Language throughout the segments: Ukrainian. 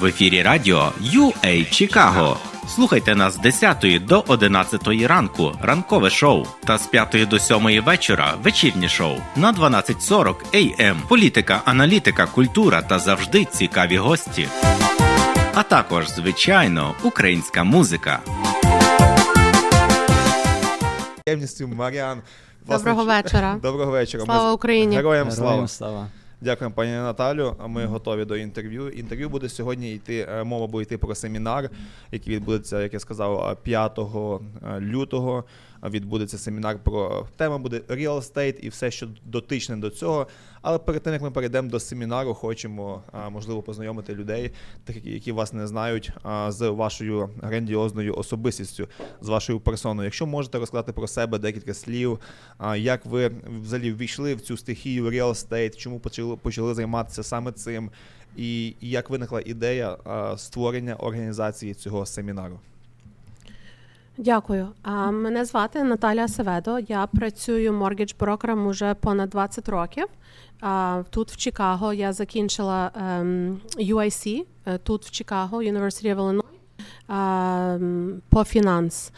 В ефірі радіо UA Чикаго. Слухайте нас з 10 до 11 ранку ранкове шоу та з 5 до 7 вечора вечірнє шоу на 12.40 AM. Політика, аналітика, культура та завжди цікаві гості. А також, звичайно, українська музика. Маріан. Доброго вечора. Доброго вечора. Слава Україні. Героям слава. Слава. Дякуємо, пані Наталю. Ми готові до інтерв'ю. Інтерв'ю буде сьогодні йти. е, Мова буде йти про семінар, який відбудеться, як я сказав, 5 лютого. Відбудеться семінар про тема буде real estate і все, що дотичне до цього. Але перед тим як ми перейдемо до семінару, хочемо можливо познайомити людей, тих, які- вас не знають, з вашою грандіозною особистістю, з вашою персоною. Якщо можете розказати про себе декілька слів, як ви взагалі ввійшли в цю стихію real estate, чому почали, почали займатися саме цим, і як виникла ідея створення організації цього семінару? Дякую. А, мене звати Наталя Севедо. Я працюю моргідж-брокером уже понад 20 років. А, тут в Чикаго я закінчила ем, UIC, е, тут в Чикаго, University of Illinois, по фінанс.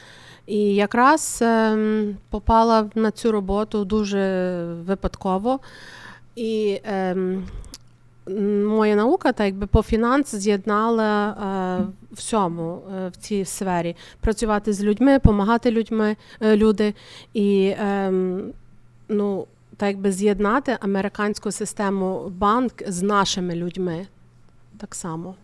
І якраз ем, попала на цю роботу дуже випадково. І ем, моя наука, так якби по фінанс, з'єднала е, всьому е, в цій сфері. Працювати з людьми, допомагати людьми, е, люди. І е, ну, так якби з'єднати американську систему банк з нашими людьми. Так само.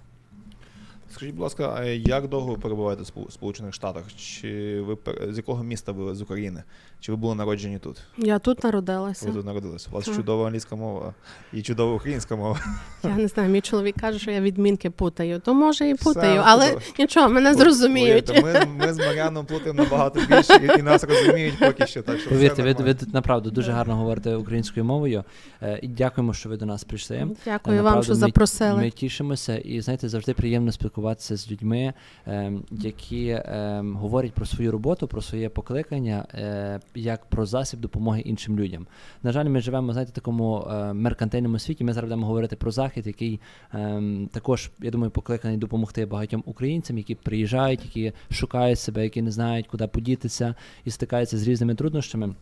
Скажіть, будь ласка, а як довго ви перебуваєте в Спо- Сполучених Штатах? Чи ви з якого міста ви з України? Чи ви були народжені тут? Я тут народилася. Ви тут народилися? У вас Так. чудова англійська мова і чудова українська мова. Я не знаю, мій чоловік каже, що я відмінки путаю. То може і Все, путаю, але чудово. нічого, мене зрозуміють. Ми, ми з Мар'яном плутаємо набагато більше, і, і нас розуміють поки що. Так що Повірте, ви, ви направду дуже гарно говорите українською мовою. Е, І дякуємо, що ви до нас прийшли. Дякую Е, вам, що ми- запросили. Ми тішимося, і знаєте, завжди приємно спілкуватися з людьми, ем, які ем, говорять про свою роботу, про своє покликання, е, як про засіб допомоги іншим людям. На жаль, ми живемо знаєте, в такому е, меркантильному світі. Ми зараз будемо говорити про захід, який ем, також, я думаю, покликаний допомогти багатьом українцям, які приїжджають, які шукають себе, які не знають, куди подітися і стикаються з різними труднощами.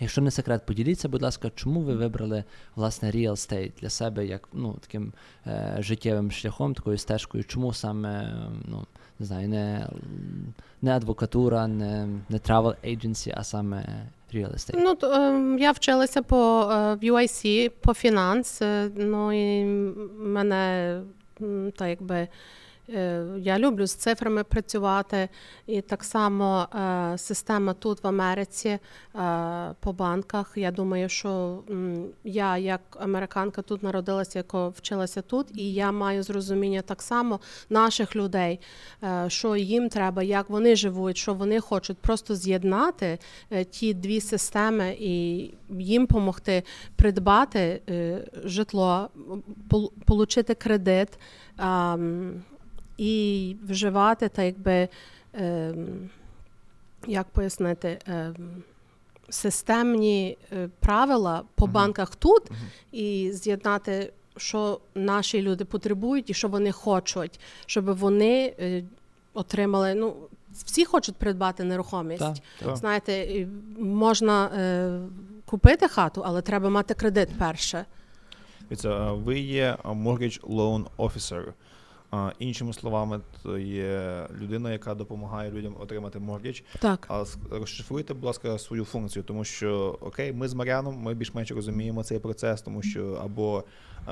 Якщо не секрет, поділіться, будь ласка, чому ви вибрали власне real estate для себе як ну таким е, життєвим шляхом, такою стежкою? Чому саме ну не знаю, не, не адвокатура, не, не travel agency, а саме real estate? Ну, то, ем, я вчилася по е, UIC, по фінанс. е, Ну і мене м, так якби. Е, Я люблю з цифрами працювати, і так само е, система тут в Америці е, по банках. Я думаю, що я, як американка, тут народилася, яка вчилася тут, і я маю зрозуміння так само наших людей, що їм треба, як вони живуть, що вони хочуть просто з'єднати ті дві системи і їм допомогти придбати житло, получити кредит і вживати, так якби, ем, як пояснити, ем, системні е, правила по банках тут і з'єднати, що наші люди потребують і що вони хочуть, щоб вони е, отримали. Ну, всі хочуть придбати нерухомість. Так, Так. Знаєте, можна е, купити хату, але треба мати кредит перше. А Ви є mortgage loan officer. Іншими словами, то є людина, яка допомагає людям отримати моргідж. Так. А розшифруйте, будь ласка, свою функцію, тому що окей, ми з Мар'яном, ми більш-менш розуміємо цей процес, тому що або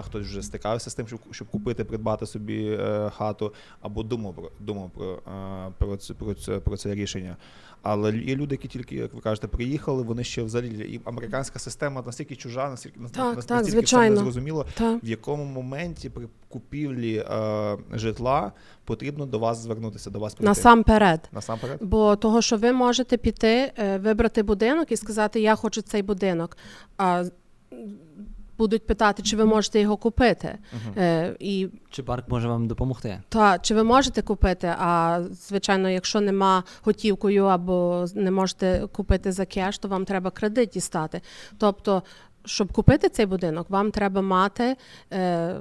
хтось вже стикався з тим, щоб, щоб купити, придбати собі е, хату, або думав про думав про, е, про, це, про, це, про це рішення. Але є люди, які тільки, як ви кажете, приїхали, вони ще взагалі і американська система настільки чужа, настільки Так, настільки так, це звичайно. незрозуміло, Так. в якому моменті при купівлі е, житла потрібно до вас звернутися, до вас прийти. Насамперед. Насамперед. Бо того, що ви можете піти, е, вибрати будинок і сказати, я хочу цей будинок. А будуть питати, чи ви можете його купити. Е, і Чи парк може вам допомогти? та чи ви можете купити? А звичайно, якщо нема готівкою або не можете купити за кеш, то вам треба кредит дістати. Тобто, щоб купити цей будинок, вам треба мати е,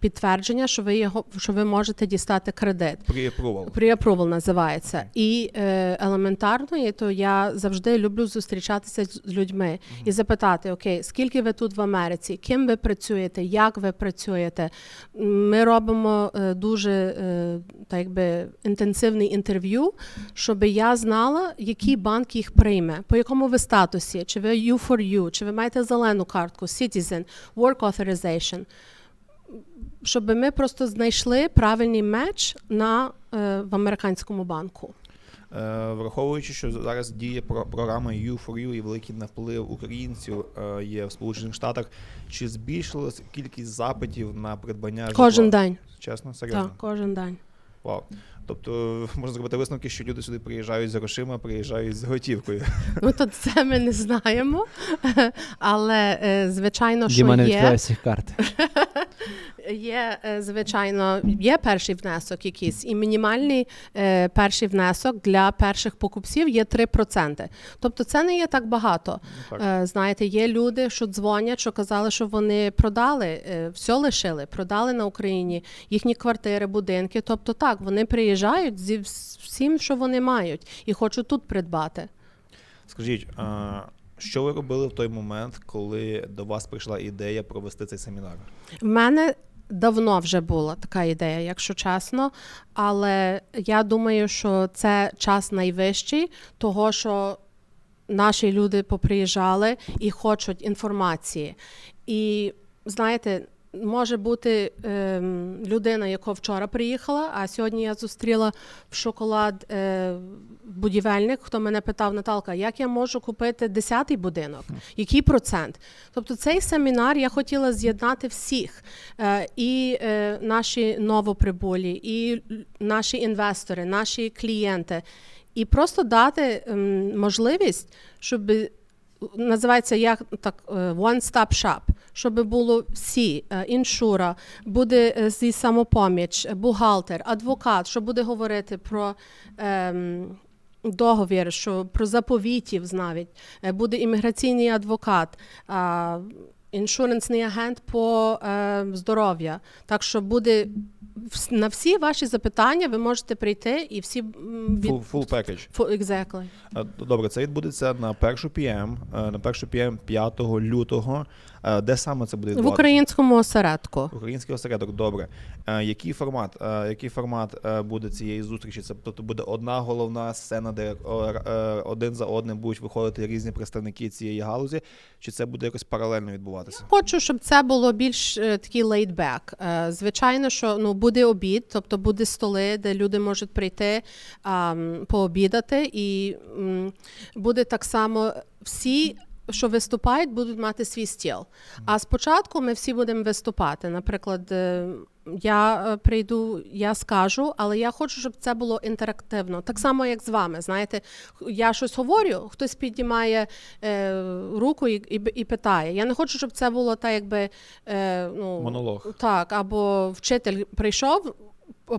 підтвердження, що ви його що ви можете дістати кредит. Pre-approval. Pre-approval називається. І е, елементарно, і то я завжди люблю зустрічатися з людьми і запитати: Окей, скільки ви тут в Америці, ким ви працюєте, як ви працюєте. Ми робимо е, дуже е, так якби інтенсивне інтерв'ю, щоб я знала, який банк їх прийме, по якому ви статусі, чи ви U4U, чи ви маєте зелену картку, Citizen, Work Authorization щоб ми просто знайшли правильний меч на, е, в американському банку. Е, Враховуючи, що зараз діє про- програма U4U і великий наплив українців е, є в Сполучених Штатах, чи збільшилась кількість запитів на придбання Кожен день. Чесно, серйозно? Так, кожен день. Вау. Тобто можна зробити висновки, що люди сюди приїжджають з грошима, приїжджають з готівкою. Ну то це ми не знаємо. Але звичайно, що Діма не є, відкриває всіх карт. Є, е, звичайно, є перший внесок якийсь, і мінімальний е, перший внесок для перших покупців є 3%. Тобто це не є так багато. так. Е, знаєте, є люди, що дзвонять, що казали, що вони продали, все лишили, продали на Україні їхні квартири, будинки. Тобто, так, вони приїжджають зі всім, що вони мають, і хочуть тут придбати. Скажіть, а що ви робили в той момент, коли до вас прийшла ідея провести цей семінар? В мене давно вже була така ідея, якщо чесно. Але я думаю, що це час найвищий, того що наші люди поприїжджали і хочуть інформації. І знаєте, може бути ем, людина, яка вчора приїхала, а сьогодні я зустріла в шоколад е, будівельник, хто мене питав, Наталка, як я можу купити 10-й будинок? Який процент? Тобто цей семінар я хотіла з'єднати всіх. Е, і е, наші новоприбулі, і наші інвестори, наші клієнти. І просто дати ем, можливість, щоб називається як так е, one stop shop, щоб було всі е, іншура, буде е, зі самопоміч, бухгалтер, адвокат, що буде говорити про. Ем, Договір, що про заповітів навіть буде імміграційний адвокат, іншуренсний агент по е, здоров'я. Так що буде на всі ваші запитання ви можете прийти і всі від... Full, full package. Фу- exactly. Е, Добре, це відбудеться на першу PM, е, на першу PM 5 лютого. Е, Де саме це буде в українському осередку. Український осередок, добре. Який формат? Який формат буде цієї зустрічі? Це тобто буде одна головна сцена, де один за одним будуть виходити різні представники цієї галузі, чи це буде якось паралельно відбуватися? Хочу, щоб це було більш е, такий лейтбек. Звичайно, що ну буде обід, тобто буде столи, де люди можуть прийти пообідати, і буде так само всі. Що виступають, будуть мати свій стіл. А спочатку ми всі будемо виступати. Наприклад, е, я е, прийду, я скажу, але я хочу, щоб це було інтерактивно. Так само, як з вами. Знаєте, я щось говорю, хтось піднімає е, руку і, і, і питає. Я не хочу, щоб це було так, якби е, ну, Монолог. Так, або вчитель прийшов,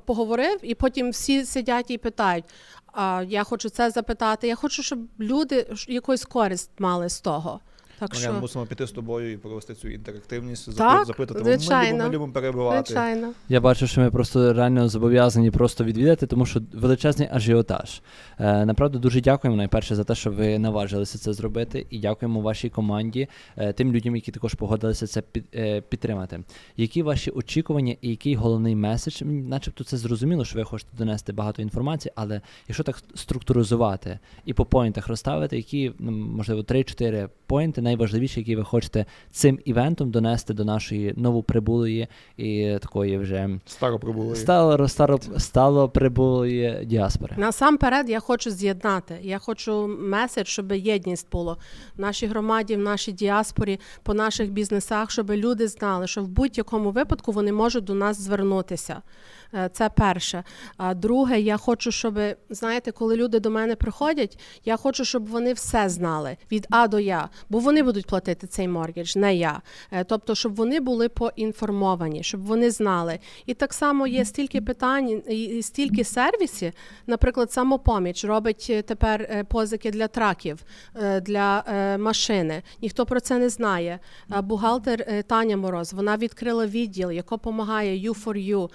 поговорив, і потім всі сидять і питають. А я хочу це запитати. Я хочу, щоб люди якусь користь мали з того. Так Мар'ян, що, мусимо піти з тобою і провести цю інтерактивність, Так, запитати. Ми звичайно. любимо, ми любимо перебивати. звичайно. Я бачу, що ми просто реально зобов'язані просто відвідати, тому що величезний ажіотаж. Е, направду дуже дякуємо найперше за те, що ви наважилися це зробити, і дякуємо вашій команді, е, тим людям, які також погодилися це під, е, підтримати. Які ваші очікування і який головний меседж? М, Начебто це зрозуміло, що ви хочете донести багато інформації, але якщо так структуризувати і по поінтах розставити, які ну, можливо 3-4 поінти найважливіші, які ви хочете цим івентом донести до нашої новоприбулої і такої вже Старо прибули. стало стало, стало прибулої діаспори. Насамперед, я хочу з'єднати. Я хочу меседж, щоб єдність було в нашій громаді, в нашій діаспорі, по наших бізнесах, щоб люди знали, що в будь-якому випадку вони можуть до нас звернутися. Е, Це перше. А друге, я хочу, щоб знаєте, коли люди до мене приходять, я хочу, щоб вони все знали від А до Я. Бо вони вони будуть платити цей моргідж, не я. Е, Тобто, щоб вони були поінформовані, щоб вони знали. І так само є стільки питань і стільки сервісів. Наприклад, самопоміч робить е, тепер е, позики для траків, для машини. Ніхто про це не знає. Бухгалтер Таня Мороз вона відкрила відділ, який допомагає U4U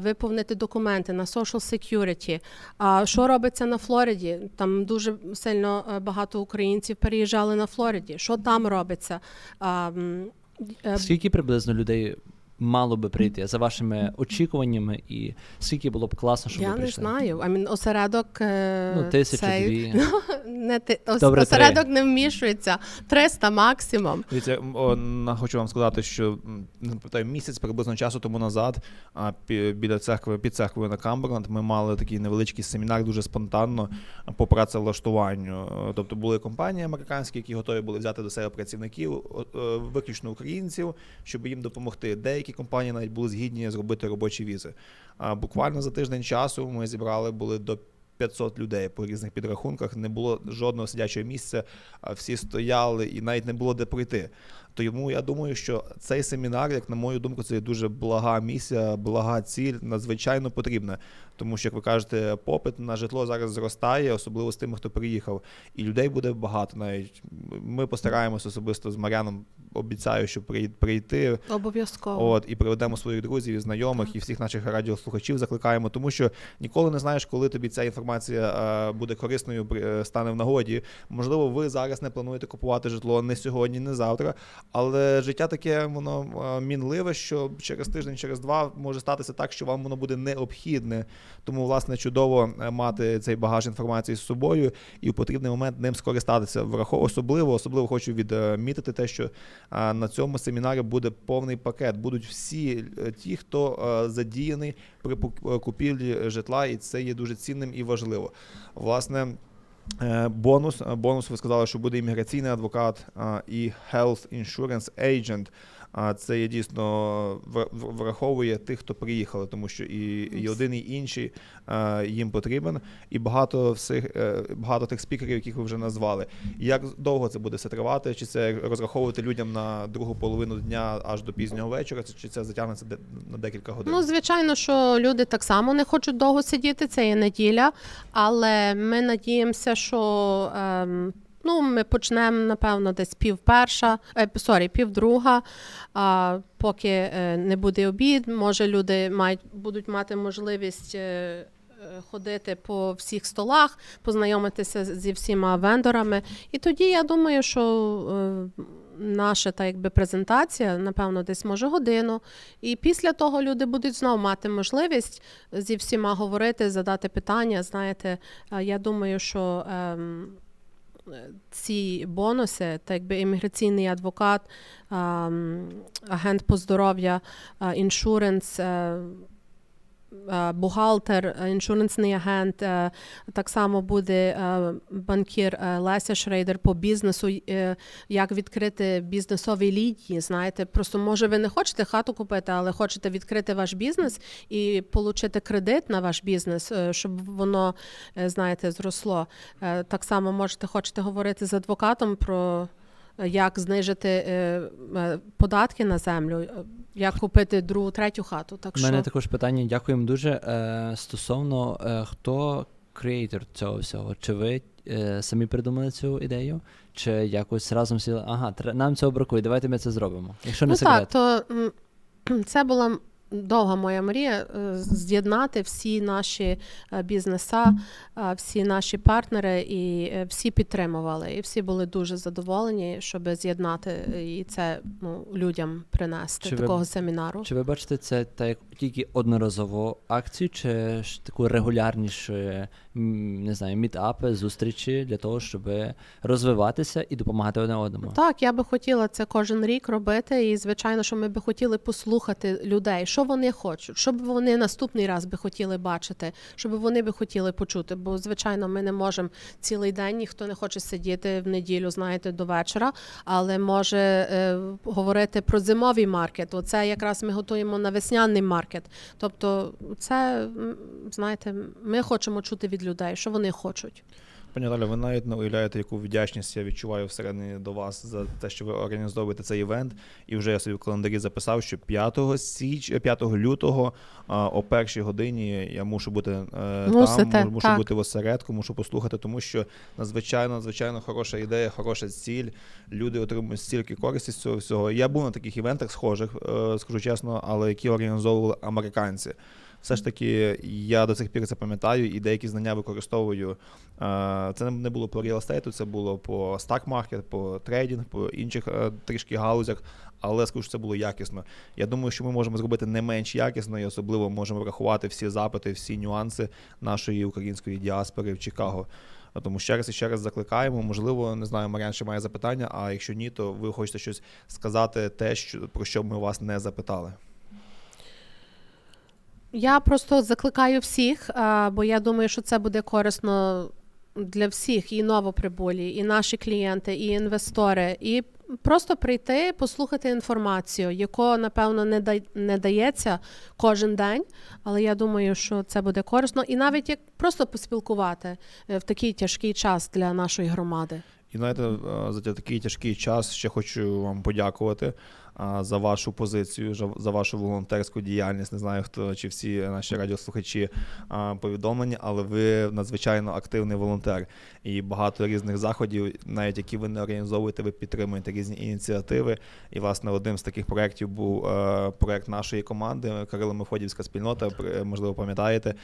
виповнити документи на Social Security. А що робиться на Флориді? Там дуже сильно багато українців переїжджали на Флориді. Що там робиться? Е, Скільки приблизно людей мало би прийти за вашими очікуваннями, і скільки було б класно, щоб я ви не прийшли? знаю. I mean, осередок е, Ну, тисячу цей- дві. не ти ос- Добре, три. осередок не вмішується. 300 максимум. Дивіться, на- хочу вам сказати, що не пам'ятаю, місяць приблизно часу тому назад а, біля церкви під церквою на Камберленд ми мали такий невеличкий семінар дуже спонтанно по працевлаштуванню. Е, Тобто були компанії американські, які готові були взяти до себе працівників, е, виключно українців, щоб їм допомогти. Деякі компанії навіть були згідні зробити робочі візи. А буквально за тиждень часу ми зібрали були до 500 людей по різних підрахунках. Не було жодного сидячого місця, всі стояли і навіть не було де пройти. Тому я думаю, що цей семінар, як на мою думку, це дуже блага місія, блага ціль, надзвичайно потрібна. Тому що, як ви кажете, попит на житло зараз зростає, особливо з тими, хто приїхав, і людей буде багато. Навіть ми постараємось особисто з Маряном. Обіцяю, що прий- прийти Обов'язково. От і приведемо своїх друзів і знайомих, і всіх наших радіослухачів закликаємо, тому що ніколи не знаєш, коли тобі ця інформація е, буде корисною, при- е, стане в нагоді. Можливо, ви зараз не плануєте купувати житло не сьогодні, не завтра. Але життя таке воно мінливе, що через тиждень, через два може статися так, що вам воно буде необхідне. Тому, власне, чудово е, мати цей багаж інформації з собою і в потрібний момент ним скористатися. Врахов... Особливо, особливо хочу відмітити те, що на цьому семінарі буде повний пакет. Будуть всі е, ті, хто е, задіяний при купівлі житла, і це є дуже цінним і важливо. Власне. Е, Бонус, е, бонус, ви сказали, що буде імміграційний адвокат і Health Insurance Agent. А це є дійсно враховує тих, хто приїхали, тому що і, і один, і інший е, їм потрібен, і багато всіх е, багато тих спікерів, яких ви вже назвали. Як довго це буде все тривати? Чи це розраховувати людям на другу половину дня аж до пізнього вечора? Чи це затягнеться на декілька годин? Ну, звичайно, що люди так само не хочуть довго сидіти, це є неділя, але ми надіємося, що ем, ну, ми почнемо, напевно, десь пів перша, е, сорі, пів друга, а, поки е, не буде обід. Може, люди мають, будуть мати можливість. е, Ходити по всіх столах, познайомитися зі всіма вендорами. І тоді я думаю, що наша та якби презентація, напевно, десь може годину. І після того люди будуть знову мати можливість зі всіма говорити, задати питання. Знаєте, я думаю, що ем, ці бонуси, так якби імміграційний адвокат, агент по здоров'я, е, іншуренс. Е, Бухгалтер, е, іншуренсний агент, е, так само буде банкір Леся Шрейдер по бізнесу, як відкрити бізнесові лінії. Знаєте, просто може ви не хочете хату купити, але хочете відкрити ваш бізнес і отримати кредит на ваш бізнес, щоб воно, знаєте, зросло. Так само можете хочете говорити з адвокатом про. Як знижити е, е, податки на землю, е, як купити другу, третю хату. Так У що мене також питання, дякуємо дуже. Стосовно хто креатор цього всього? Чи ви самі придумали цю ідею? Чи якось разом сіли? Ага, нам цього бракує, давайте ми це зробимо. Якщо не ну секрет. так, то це була довга моя мрія е, з'єднати всі наші е, бізнеса, всі наші партнери, і е, всі підтримували. І всі були дуже задоволені, щоб з'єднати і це ну, людям принести Чи ви- такого семінару. Чи ви бачите це так тільки одноразову акцію, чи ж таку регулярнішу, не знаю, мітапи, зустрічі для того, щоб розвиватися і допомагати одне одному? Так, я би хотіла це кожен рік робити, і звичайно, що ми би хотіли послухати людей, що вони хочуть, що вони наступний раз би хотіли бачити, що б вони би хотіли почути. Бо, звичайно, ми не можемо цілий день, ніхто не хоче сидіти в неділю, знаєте, до вечора, але може е, говорити про зимовий маркет. Оце якраз ми готуємо на весняний маркет. Тобто, це знаєте, ми хочемо чути від людей, що вони хочуть. Пані Наталя, ви навіть не уявляєте, яку вдячність я відчуваю всередині до вас за те, що ви організовуєте цей івент. І вже я собі в календарі записав, що 5 січ, 5 лютого а, о першій годині я мушу бути е, Мусите, там, мушу так. бути в осередку, мушу послухати, тому що надзвичайно, надзвичайно хороша ідея, хороша ціль. Люди отримують стільки користі з цього всього. Я був на таких івентах схожих, е, скажу чесно, але які організовували американці. Все ж таки, я до цих пір це пам'ятаю і деякі знання використовую. Е, Це не було по real це було по market, по трейдинг, по інших е, трішки галузях, але скажу, що це було якісно. Я думаю, що ми можемо зробити не менш якісно і особливо можемо врахувати всі запити, всі нюанси нашої української діаспори в Чикаго. Тому ще раз і ще раз закликаємо. Можливо, не знаю, Маріан ще має запитання. А якщо ні, то ви хочете щось сказати, те, що про що ми вас не запитали. Я просто закликаю всіх, бо я думаю, що це буде корисно для всіх, і новоприбулі, і наші клієнти, і інвестори, і просто прийти, послухати інформацію, яку, напевно, не, да- не дається кожен день, але я думаю, що це буде корисно, і навіть як просто поспілкувати е, в такий тяжкий час для нашої громади. І знаєте, е, за такий тяжкий час ще хочу вам подякувати за вашу позицію, за- вашу волонтерську діяльність. Не знаю, хто чи всі наші радіослухачі повідомлені, але ви надзвичайно активний волонтер. І багато різних заходів, навіть які ви не організовуєте, ви підтримуєте різні ініціативи. І, власне, одним з таких проєктів був е, проєкт нашої команди Кирило Мефодівська спільнота. Можливо, пам'ятаєте.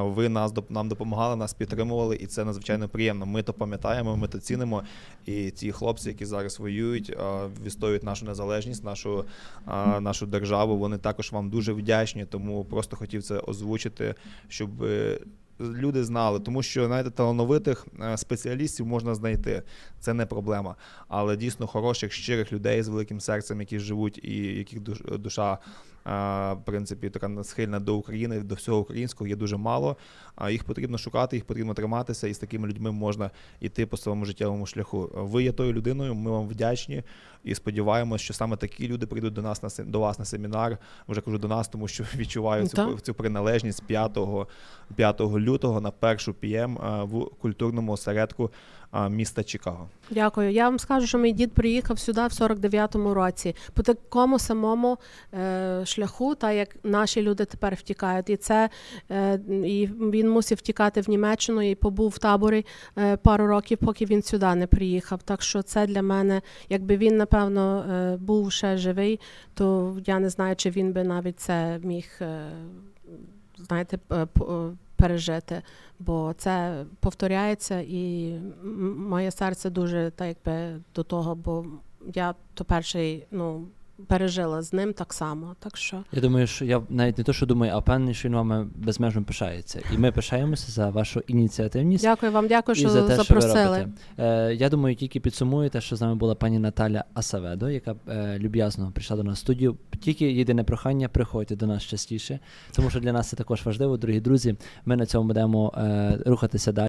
Ви нас нам допомагали, нас підтримували, і це надзвичайно приємно. Ми то пам'ятаємо, ми то цінимо. І ті хлопці, які зараз воюють, відстоюють нашу незалежність, нашу, а, нашу державу. Вони також вам дуже вдячні. Тому просто хотів це озвучити, щоб. е, Люди знали, тому що знаєте, талановитих е, спеціалістів можна знайти, це не проблема. Але дійсно хороших, щирих людей з великим серцем, які живуть і яких душ- душа в принципі така схильна до України, до всього українського є дуже мало. А їх потрібно шукати, їх потрібно триматися, і з такими людьми можна йти по своєму життєвому шляху. Ви є тою людиною, ми вам вдячні і сподіваємося, що саме такі люди прийдуть до нас на до вас на семінар. Вже кажу до нас, тому що відчуваю цю, цю приналежність 5, 5 лютого на першу ПМ в культурному осередку міста Чикаго. Дякую. Я вам скажу, що мій дід приїхав сюди в 49-му році по такому самому е, шляху, та як наші люди тепер втікають. І це е, і він мусив втікати в Німеччину і побув в таборі е, пару років, поки він сюди не приїхав. Так що це для мене, якби він напевно е, був ще живий, то я не знаю, чи він би навіть це міг. Е, знаєте, пережити, бо це повторяється, і моє серце дуже так якби до того, бо я то перший ну, пережила з ним так само. Так що Я думаю, що я навіть не то, що думаю, а впевнений, що він вами безмежно пишається. І ми пишаємося за вашу ініціативність. дякую вам, дякую, і що за те, запросили. Що ви робите. Е, я думаю, тільки підсумуєте, що з нами була пані Наталя Асаведо, яка е, люб'язно прийшла до нас в студію. Тільки єдине прохання, приходьте до нас частіше, тому що для нас це також важливо, дорогі друзі. Ми на цьому будемо е, рухатися далі.